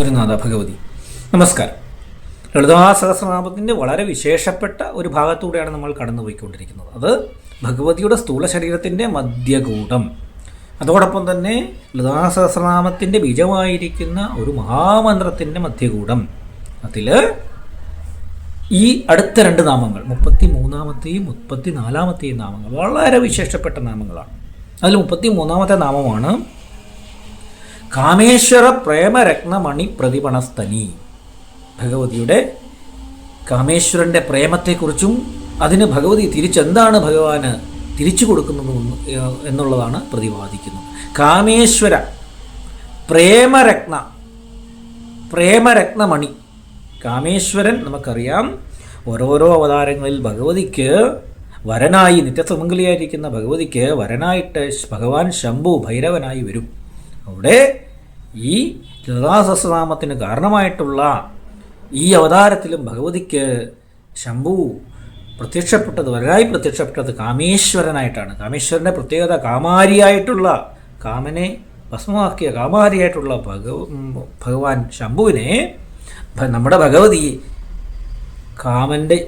ഗുരുനാഥ ഭഗവതി. നമസ്കാരം. ലളിതാ സഹസ്രനാമത്തിന്റെ വളരെ വിശേഷപ്പെട്ട ഒരു ഭാഗത്തൂടെയാണ് നമ്മൾ കടന്നുപോയിക്കൊണ്ടിരിക്കുന്നത്. അത് ഭഗവതിയുടെ സ്ഥൂല ശരീരത്തിന്റെ മധ്യകൂടം അതോടൊപ്പം തന്നെ ലളിതാ സഹസ്രനാമത്തിന്റെ ബീജമായിരിക്കുന്ന ഒരു മഹാമന്ത്രത്തിന്റെ മധ്യകൂടം അതിൽ ഈ അടുത്ത രണ്ട് നാമങ്ങൾ മുപ്പത്തി മൂന്നാമത്തെയും മുപ്പത്തി നാലാമത്തെയും നാമങ്ങൾ വളരെ വിശേഷപ്പെട്ട നാമങ്ങളാണ്. അതിൽ മുപ്പത്തി മൂന്നാമത്തെ നാമമാണ് കാമേശ്വര പ്രേമരത്നമണി പ്രതിപണസ്തനി ഭഗവതിയുടെ കാമേശ്വരന്റെ പ്രേമത്തെക്കുറിച്ചും അതിന് ഭഗവതി തിരിച്ചെന്താണ് ഭഗവാന് തിരിച്ചു കൊടുക്കുന്നത് എന്നുള്ളതാണ് പ്രതിപാദിക്കുന്നത്. കാമേശ്വര പ്രേമരത്ന പ്രേമരത്നമണി. കാമേശ്വരൻ നമുക്കറിയാം ഓരോരോ അവതാരങ്ങളിൽ ഭഗവതിക്ക് വരനായി നിത്യസമംഗലിയായിരിക്കുന്ന ഭഗവതിക്ക് വരനായിട്ട് ഭഗവാൻ ശംഭു ഭൈരവനായി വരും. അവിടെ ഈ ലളിതാസഹസ്രനാമത്തിന് കാരണമായിട്ടുള്ള ഈ അവതാരത്തിലും ഭഗവതിക്ക് ശംഭു പ്രത്യക്ഷപ്പെട്ടത് വരായി പ്രത്യക്ഷപ്പെട്ടത് കാമേശ്വരനായിട്ടാണ്. കാമേശ്വരന്റെ പ്രത്യേകത കാമാരിയായിട്ടുള്ള കാമനെ ഭസ്മമാക്കിയ കാമാരിയായിട്ടുള്ള ഭഗവ ഭഗവാൻ ശംഭുവിനെ നമ്മുടെ ഭഗവതി കാമന്റെ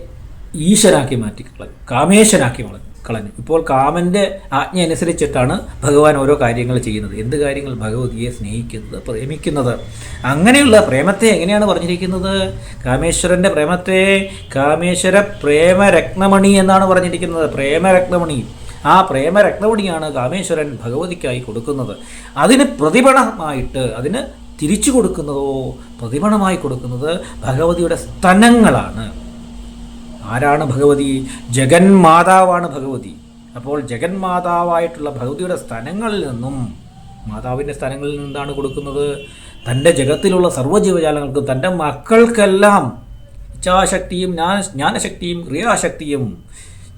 ഈശ്വരാക്കി മാറ്റിക്കളഞ്ഞു. കാമേശ്വരാക്കി കാമേശ്വരാക്കി കളഞ്ഞു. ഇപ്പോൾ കാമന്റെ ആജ്ഞ അനുസരിച്ചിട്ടാണ് ഭഗവാൻ ഓരോ കാര്യങ്ങൾ ചെയ്യുന്നത്. എന്ത് കാര്യങ്ങൾ ഭഗവതിയെ സ്നേഹിക്കുന്നത് പ്രേമിക്കുന്നത്? അങ്ങനെയുള്ള പ്രേമത്തെ എങ്ങനെയാണ് പറഞ്ഞിരിക്കുന്നത്? കാമേശ്വരന്റെ പ്രേമത്തെ കാമേശ്വര പ്രേമരത്നമണി എന്നാണ് പറഞ്ഞിരിക്കുന്നത്. പ്രേമരത്നമണി. ആ പ്രേമരത്നമണിയാണ് കാമേശ്വരൻ ഭഗവതിക്കായി കൊടുക്കുന്നത്. അതിന് പ്രതിപണമായിട്ട് അതിന് തിരിച്ചു കൊടുക്കുന്നതോ പ്രതിപണമായി കൊടുക്കുന്നത് ഭഗവതിയുടെ സ്തനങ്ങളാണ്. ആരാണ് ഭഗവതി? ജഗന്മാതാവാണ് ഭഗവതി. അപ്പോൾ ജഗന്മാതാവായിട്ടുള്ള ഭഗവതിയുടെ സ്ഥലങ്ങളിൽ നിന്നും മാതാവിന്റെ സ്ഥലങ്ങളിൽ നിന്നാണ് കൊടുക്കുന്നത്. തന്റെ ജഗത്തിലുള്ള സർവജീവജാലങ്ങൾക്കും തന്റെ മക്കൾക്കെല്ലാം ഇച്ഛാശക്തിയും ജ്ഞാന ജ്ഞാനശക്തിയും ക്രിയാശക്തിയും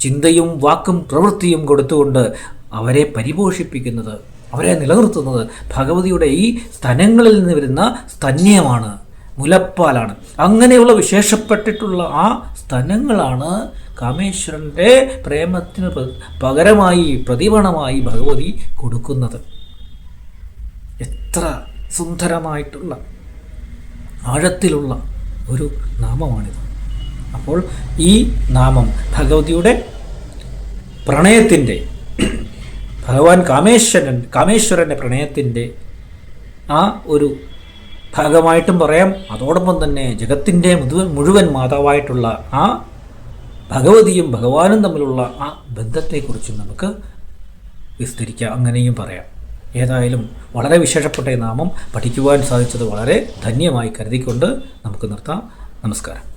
ചിന്തയും വാക്കും പ്രവൃത്തിയും കൊടുത്തുകൊണ്ട് അവരെ പരിപോഷിപ്പിക്കുന്നത് അവരെ നിലനിർത്തുന്നത് ഭഗവതിയുടെ ഈ സ്ഥലങ്ങളിൽ നിന്ന് വരുന്ന സ്തന്യമാണ്. മുലപ്പാലാണ്. അങ്ങനെയുള്ള വിശേഷപ്പെട്ടിട്ടുള്ള ആ സ്ഥലങ്ങളാണ് കാമേശ്വരന്റെ പ്രേമത്തിന് പകരമായി പ്രതിപണമായി ഭഗവതി കൊടുക്കുന്നത്. എത്ര സുന്ദരമായിട്ടുള്ള ആഴത്തിലുള്ള ഒരു നാമമാണിത്. അപ്പോൾ ഈ നാമം ഭഗവതിയുടെ പ്രണയത്തിന്റെ ഭഗവാൻ കാമേശ്വരൻ കാമേശ്വരന്റെ പ്രണയത്തിന്റെ ആ ഒരു ഭാഗമായിട്ടും പറയാം. അതോടൊപ്പം തന്നെ ജഗത്തിന്റെ മുഴുവൻ മാതാവായിട്ടുള്ള ആ ഭഗവതിയും ഭഗവാനും തമ്മിലുള്ള ആ ബന്ധത്തെക്കുറിച്ചും നമുക്ക് വിസ്തരിക്കാം. അങ്ങനെയും പറയാം. ഏതായാലും വളരെ വിശേഷപ്പെട്ട നാമം പഠിക്കുവാൻ സാധിച്ചത് വളരെ ധന്യമായി കരുതിക്കൊണ്ട് നമുക്ക് നിർത്താം. നമസ്കാരം.